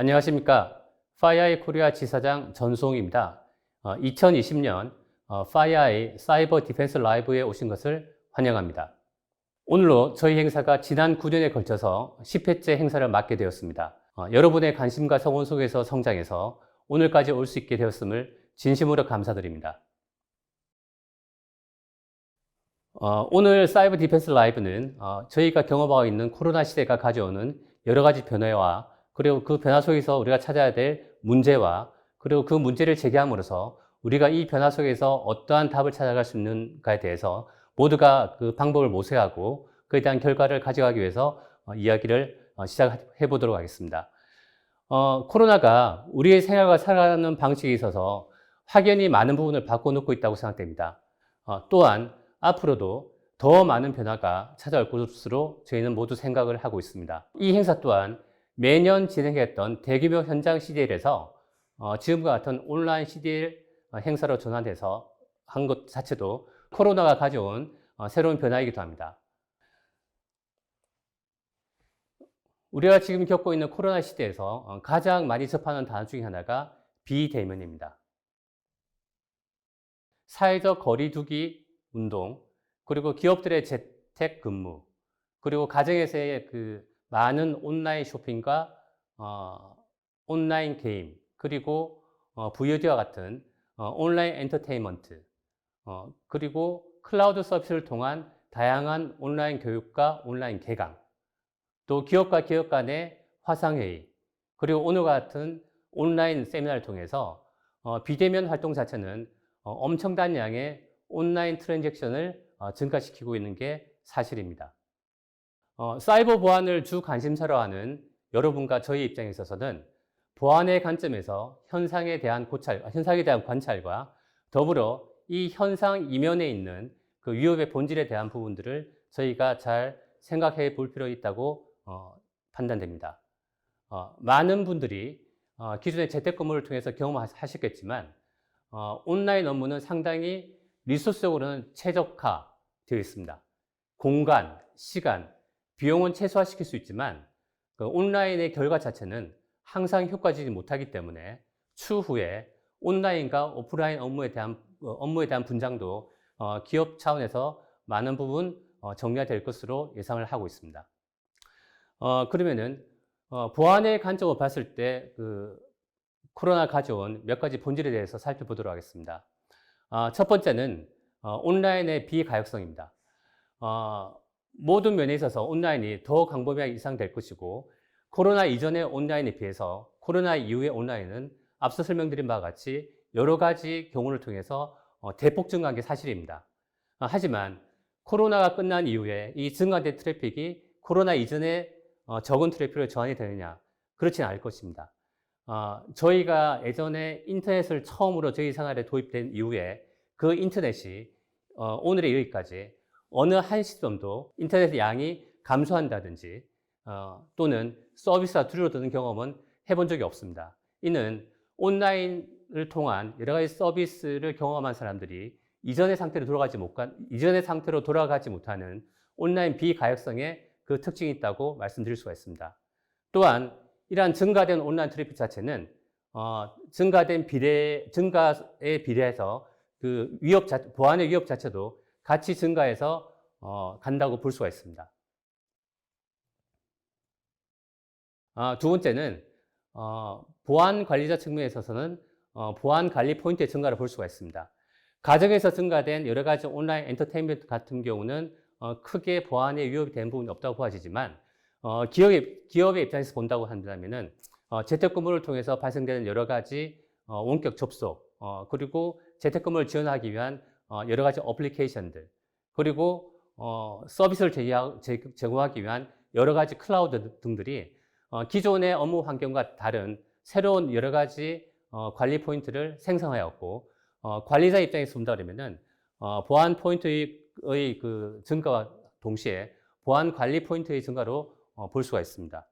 안녕하십니까. 파이아이 코리아 지사장 전송입니다. 2020년 파이아이 사이버 디펜스 라이브에 오신 것을 환영합니다. 오늘로 저희 행사가 지난 9년에 걸쳐서 10회째 행사를 맡게 되었습니다. 어, 여러분의 관심과 성원 속에서 성장해서 오늘까지 올 수 있게 되었음을 진심으로 감사드립니다. 어, 오늘 사이버 디펜스 라이브는 어, 저희가 경험하고 있는 코로나 시대가 가져오는 여러 가지 변화와 그리고 그 변화 속에서 우리가 찾아야 될 문제와 그리고 그 문제를 제기함으로써 우리가 이 변화 속에서 어떠한 답을 찾아갈 수 있는가에 대해서 모두가 그 방법을 모색하고 그에 대한 결과를 가져가기 위해서 어, 이야기를 어, 시작해 보도록 하겠습니다. 어, 코로나가 우리의 생활과 살아가는 방식에 있어서 확연히 많은 부분을 바꿔놓고 있다고 생각됩니다. 어, 또한 앞으로도 더 많은 변화가 찾아올 것으로 저희는 모두 생각을 하고 있습니다. 이 행사 또한 매년 진행했던 대규모 현장 CDL에서 어, 지금과 같은 온라인 CDL 행사로 전환돼서 한 것 자체도 코로나가 가져온 어, 새로운 변화이기도 합니다. 우리가 지금 겪고 있는 코로나 시대에서 어, 가장 많이 접하는 단어 중에 하나가 비대면입니다. 사회적 거리두기 운동, 그리고 기업들의 재택 근무, 그리고 가정에서의 그 많은 온라인 쇼핑과 어, 온라인 게임, 그리고 어, VOD와 같은 어, 온라인 엔터테인먼트, 어, 그리고 클라우드 서비스를 통한 다양한 온라인 교육과 온라인 개강, 또 기업과 기업 간의 화상회의, 그리고 오늘과 같은 온라인 세미나를 통해서 어, 비대면 활동 자체는 어, 엄청난 양의 온라인 트랜잭션을 어, 증가시키고 있는 게 사실입니다. 어, 사이버 보안을 주 관심사로 하는 여러분과 저희 입장에 있어서는 보안의 관점에서 현상에 대한 고찰, 현상에 대한 관찰과 더불어 이 현상 이면에 있는 그 위협의 본질에 대한 부분들을 저희가 잘 생각해 볼 필요 있다고 어, 판단됩니다. 어, 많은 분들이 어, 기존의 재택근무를 통해서 경험하셨겠지만 어, 온라인 업무는 상당히 리소스적으로는 최적화되어 있습니다. 공간, 시간, 비용은 최소화시킬 수 있지만 그 온라인의 결과 자체는 항상 효과지지 못하기 때문에 추후에 온라인과 오프라인 업무에 대한 어, 업무에 대한 분장도 어, 기업 차원에서 많은 부분 어, 정리가 될 것으로 예상을 하고 있습니다. 어, 그러면은 어, 보안의 관점으로 봤을 때 그 코로나 가져온 몇 가지 본질에 대해서 살펴보도록 하겠습니다. 어, 첫 번째는 어, 온라인의 비가역성입니다. 어, 모든 면에 있어서 온라인이 더 광범위하게 이상될 것이고 코로나 이전의 온라인에 비해서 코로나 이후의 온라인은 앞서 설명드린 바와 같이 여러 가지 경우를 통해서 어, 대폭 증가한 게 사실입니다. 어, 하지만 코로나가 끝난 이후에 이 증가된 트래픽이 코로나 이전에 어, 적은 트래픽으로 전환이 되느냐? 그렇지는 않을 것입니다. 어, 저희가 예전에 인터넷을 처음으로 저희 생활에 도입된 이후에 그 인터넷이 어, 오늘에 이르기까지 어느 한 시점도 인터넷 양이 감소한다든지 어, 또는 서비스가 줄어드는 경험은 해본 적이 없습니다. 이는 온라인을 통한 여러 가지 서비스를 경험한 사람들이 이전의 상태로 돌아가지 못 이전의 상태로 돌아가지 못하는 온라인 비가역성의 그 특징이 있다고 말씀드릴 수가 있습니다. 또한 이러한 증가된 온라인 트래픽 자체는 어, 증가된 비례, 증가에 비례해서 그 위협 자, 보안의 위협 자체도 같이 증가해서 어, 간다고 볼 수가 있습니다. 아, 두 번째는 어, 보안 관리자 측면에 있어서는 어, 보안 관리 포인트의 증가를 볼 수가 있습니다. 가정에서 증가된 여러 가지 온라인 엔터테인먼트 같은 경우는 어, 크게 보안에 위협이 되는 부분이 없다고 보아지지만 어, 기업의, 기업의 입장에서 본다고 한다면은 어, 재택근무를 통해서 발생되는 여러 가지 어, 원격 접속 어, 그리고 재택근무를 지원하기 위한 어, 여러 가지 어플리케이션들 그리고 어, 서비스를 제공하, 제공하기 위한 여러 가지 클라우드 등들이 어, 기존의 업무 환경과 다른 새로운 여러 가지 어, 관리 포인트를 생성하였고 어, 관리자 입장에서 본다 그러면은 어, 보안 포인트의 그 증가와 동시에 보안 관리 포인트의 증가로 어, 볼 수가 있습니다.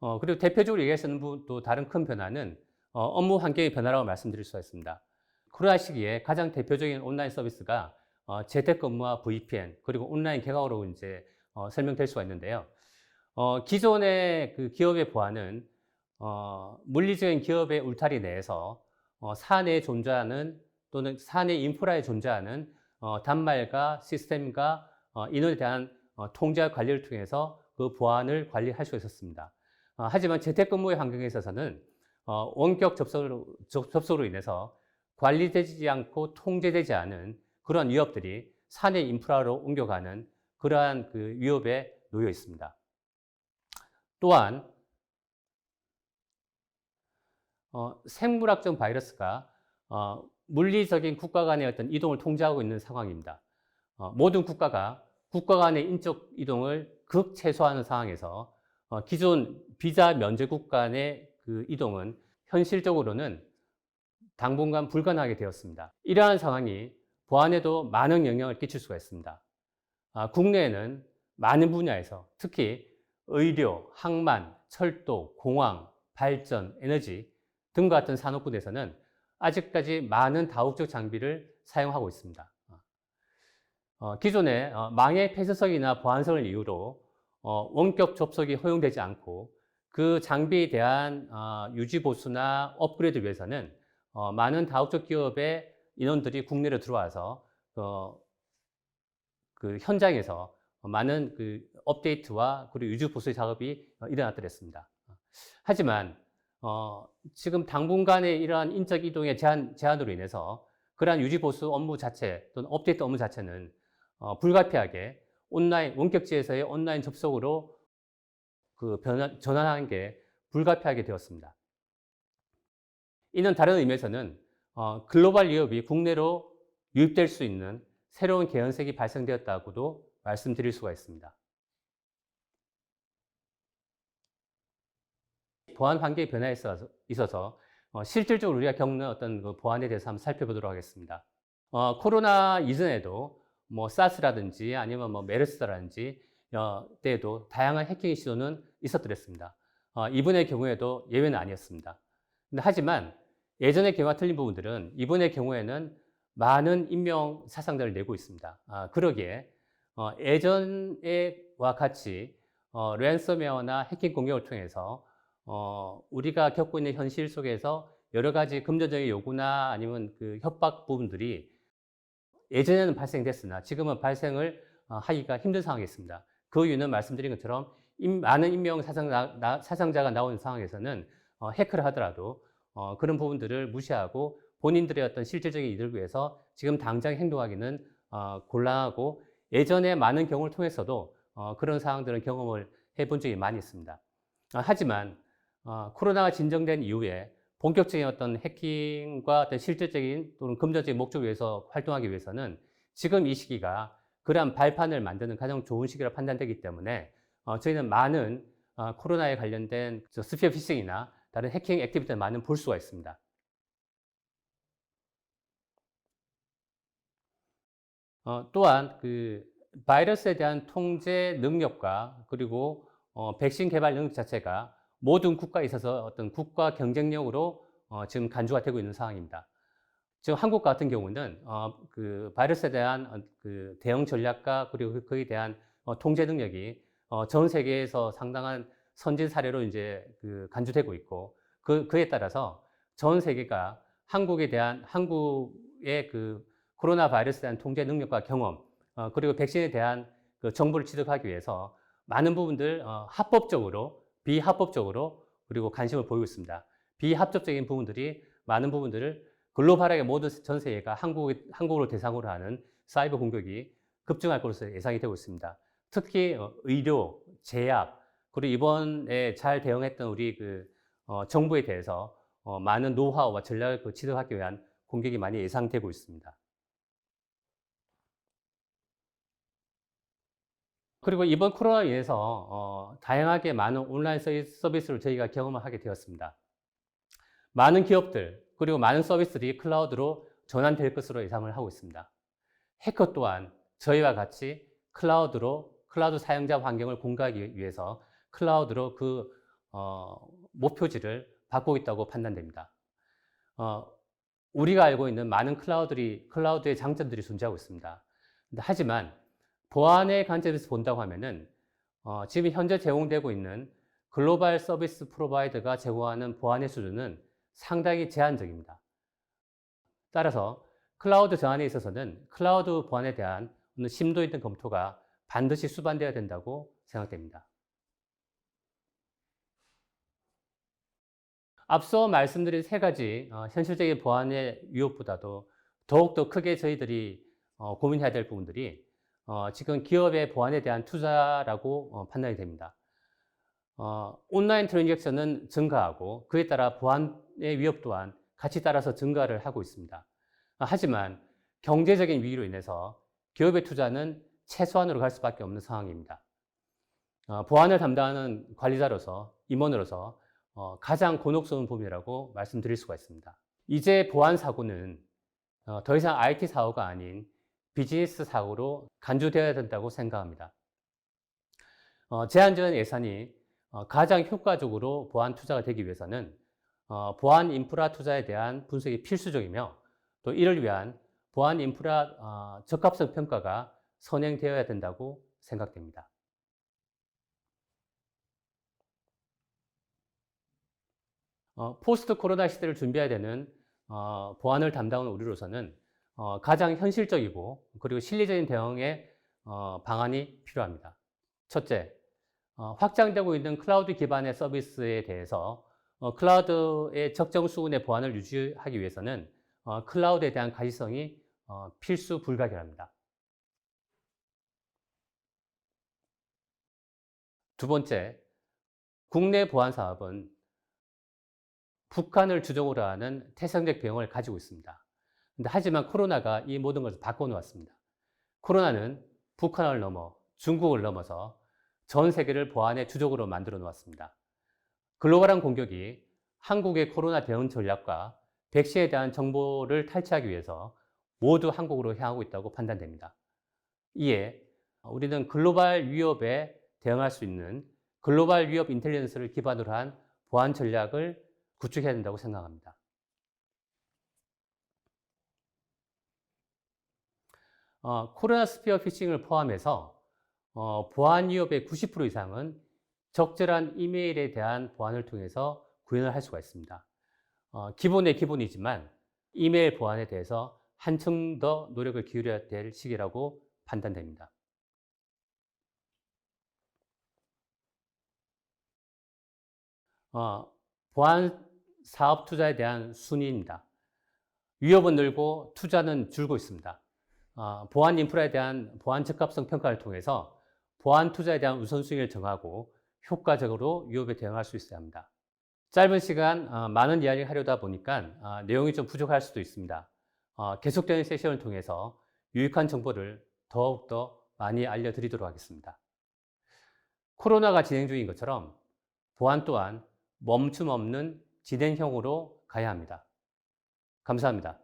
어, 그리고 대표적으로 얘기할 수 있는 또 다른 큰 변화는 어, 업무 환경의 변화라고 말씀드릴 수가 있습니다. 코로나 시기에 가장 대표적인 온라인 서비스가 어, 재택근무와 VPN 그리고 온라인 개강으로 이제 어, 설명될 수가 있는데요. 어, 기존의 그 기업의 보안은 어, 물리적인 기업의 울타리 내에서 어, 사내에 존재하는 또는 사내 인프라에 존재하는 어, 단말과 시스템과 어, 인원에 대한 어, 통제와 관리를 통해서 그 보안을 관리할 수 있었습니다. 어, 하지만 재택근무의 환경에 있어서는 어, 원격 접속으로, 접- 접속으로 인해서 관리되지 않고 통제되지 않은 그런 위협들이 사내 인프라로 옮겨가는 그러한 그 위협에 놓여 있습니다. 또한 어, 생물학적 바이러스가 어, 물리적인 국가 간의 어떤 이동을 통제하고 있는 상황입니다. 어, 모든 국가가 국가 간의 인적 이동을 극 최소화하는 상황에서 어, 기존 비자 면제국 간의 그 이동은 현실적으로는 당분간 불가능하게 되었습니다. 이러한 상황이 보안에도 많은 영향을 끼칠 수가 있습니다. 아, 국내에는 많은 분야에서 특히 의료, 항만, 철도, 공항, 발전, 에너지 등 같은 산업군에서는 아직까지 많은 다국적 장비를 사용하고 있습니다. 어, 기존에 어, 망의 폐쇄성이나 보안성을 이유로 어, 원격 접속이 허용되지 않고 그 장비에 대한 어, 유지 보수나 업그레이드 위해서는 어, 많은 다국적 기업의 인원들이 국내로 들어와서 어, 그 현장에서 많은 그 업데이트와 그리고 유지 보수 작업이 어, 일어났더랬습니다. 하지만 어, 지금 당분간의 이러한 인적 이동의 제한, 제한으로 인해서 그러한 유지 보수 업무 자체 또는 업데이트 업무 자체는 어, 불가피하게 온라인 원격지에서의 온라인 접속으로 그 변환, 전환하는 게 불가피하게 되었습니다. 이는 다른 의미에서는 어, 글로벌 위협이 국내로 유입될 수 있는 새로운 개연색이 발생되었다고도 말씀드릴 수가 있습니다. 보안 환경의 변화에 있어서, 어, 실질적으로 우리가 겪는 어떤 그 보안에 대해서 한번 살펴보도록 하겠습니다. 어, 코로나 이전에도 뭐 사스라든지 아니면 뭐 메르스라든지 어, 때에도 다양한 해킹 시도는 있었더랬습니다. 어, 이번의 경우에도 예외는 아니었습니다. 하지만 예전의 경우와 틀린 부분들은 이번의 경우에는 많은 인명 사상자를 내고 있습니다. 아, 그러기에 어, 예전에와 같이 어, 랜섬웨어나 해킹 공격을 통해서 어, 우리가 겪고 있는 현실 속에서 여러 가지 금전적인 요구나 아니면 그 협박 부분들이 예전에는 발생됐으나 지금은 발생을 어, 하기가 힘든 상황이 있습니다. 그 이유는 말씀드린 것처럼 임- 많은 인명 사상자, 나- 사상자 가 나오는 상황에서는 어, 해크를 하더라도 어, 그런 부분들을 무시하고 본인들의 어떤 실질적인 이득을 위해서 지금 당장 행동하기는 어, 곤란하고 예전에 많은 경우를 통해서도 어, 그런 상황들은 경험을 해본 적이 많이 있습니다. 아, 하지만 어, 코로나가 진정된 이후에 본격적인 어떤 해킹과 어떤 실질적인 또는 금전적인 목적을 위해서 활동하기 위해서는 지금 이 시기가 그러한 발판을 만드는 가장 좋은 시기라 판단되기 때문에 어, 저희는 많은 어, 코로나에 관련된 저 스피어 피싱이나 다른 해킹 액티비티를 많은 볼 수가 있습니다. 어, 또한 그 바이러스에 대한 통제 능력과 그리고 어, 백신 개발 능력 자체가 모든 국가에 있어서 어떤 국가 경쟁력으로 어, 지금 간주가 되고 있는 상황입니다. 지금 한국 같은 경우는 어, 그 바이러스에 대한 어, 그 대응 전략과 그리고 그- 그에 대한 어, 통제 능력이 어, 전 세계에서 상당한 선진 사례로 이제 그 간주되고 있고 그 그에 따라서 전 세계가 한국에 대한 한국의 그 코로나 바이러스에 대한 통제 능력과 경험 어, 그리고 백신에 대한 그 정보를 취득하기 위해서 많은 부분들 어, 합법적으로 비합법적으로 그리고 관심을 보이고 있습니다. 비합법적인 부분들이 많은 부분들을 글로벌하게 모든 전 세계가 한국, 한국을 대상으로 하는 사이버 공격이 급증할 것으로 예상이 되고 있습니다. 특히 어, 의료, 제약, 그리고 이번에 잘 대응했던 우리 그 어, 정부에 대해서 어, 많은 노하우와 전략을 그 취득하기 위한 공격이 많이 예상되고 있습니다. 그리고 이번 코로나로 인해서 어, 다양하게 많은 온라인 서비- 서비스를 저희가 경험을 하게 되었습니다. 많은 기업들 그리고 많은 서비스들이 클라우드로 전환될 것으로 예상을 하고 있습니다. 해커 또한 저희와 같이 클라우드로 클라우드 사용자 환경을 공개하기 위해서 클라우드로 그 어, 목표지를 바꾸고 있다고 판단됩니다. 어, 우리가 알고 있는 많은 클라우드들이 클라우드의 장점들이 존재하고 있습니다. 하지만 보안의 관점에서 본다고 하면은 어, 지금 현재 제공되고 있는 글로벌 서비스 프로바이더가 제공하는 보안의 수준은 상당히 제한적입니다. 따라서 클라우드 전환에 있어서는 클라우드 보안에 대한 심도 있는 검토가 반드시 수반되어야 된다고 생각됩니다. 앞서 말씀드린 세 가지 어, 현실적인 보안의 위협보다도 더욱더 크게 저희들이 어, 고민해야 될 부분들이 어, 지금 기업의 보안에 대한 투자라고 어, 판단이 됩니다. 어, 온라인 트랜잭션은 증가하고 그에 따라 보안의 위협 또한 같이 따라서 증가를 하고 있습니다. 아, 하지만 경제적인 위기로 인해서 기업의 투자는 최소한으로 갈 수밖에 없는 상황입니다. 어, 보안을 담당하는 관리자로서 임원으로서 어, 가장 곤혹스러운 부분이라고 말씀드릴 수가 있습니다. 이제 보안 사고는 어, 더 이상 IT 사고가 아닌 비즈니스 사고로 간주되어야 된다고 생각합니다. 어, 제한적인 예산이 어, 가장 효과적으로 보안 투자가 되기 위해서는 어, 보안 인프라 투자에 대한 분석이 필수적이며 또 이를 위한 보안 인프라 어, 적합성 평가가 선행되어야 된다고 생각됩니다. 어, 포스트 코로나 시대를 준비해야 되는 어, 보안을 담당하는 우리로서는 어, 가장 현실적이고 그리고 실리적인 대응의 어, 방안이 필요합니다. 첫째, 어, 확장되고 있는 클라우드 기반의 서비스에 대해서 어, 클라우드의 적정 수준의 보안을 유지하기 위해서는 어, 클라우드에 대한 가시성이 어, 필수 불가결합니다. 두 번째, 국내 보안 사업은 북한을 주적으로 하는 태생적 병을 가지고 있습니다. 하지만 코로나가 이 모든 것을 바꿔놓았습니다. 코로나는 북한을 넘어 중국을 넘어서 전 세계를 보안의 주적으로 만들어 놓았습니다. 글로벌한 공격이 한국의 코로나 대응 전략과 백신에 대한 정보를 탈취하기 위해서 모두 한국으로 향하고 있다고 판단됩니다. 이에 우리는 글로벌 위협에 대응할 수 있는 글로벌 위협 인텔리전스를 기반으로 한 보안 전략을 구축해야 된다고 생각합니다. 어, 코로나 스피어 피싱을 포함해서 어, 보안 위협의 90% 이상은 적절한 이메일에 대한 보안을 통해서 구현을 할 수가 있습니다. 어, 기본의 기본이지만 이메일 보안에 대해서 한층 더 노력을 기울여야 될 시기라고 판단됩니다. 어, 보안 사업 투자에 대한 순위입니다. 위협은 늘고 투자는 줄고 있습니다. 어, 보안 인프라에 대한 보안 적합성 평가를 통해서 보안 투자에 대한 우선순위를 정하고 효과적으로 위협에 대응할 수 있어야 합니다. 짧은 시간 어, 많은 이야기를 하려다 보니까 어, 내용이 좀 부족할 수도 있습니다. 어, 계속되는 세션을 통해서 유익한 정보를 더욱더 많이 알려드리도록 하겠습니다. 코로나가 진행 중인 것처럼 보안 또한 멈춤 없는 진행형으로 가야 합니다. 감사합니다.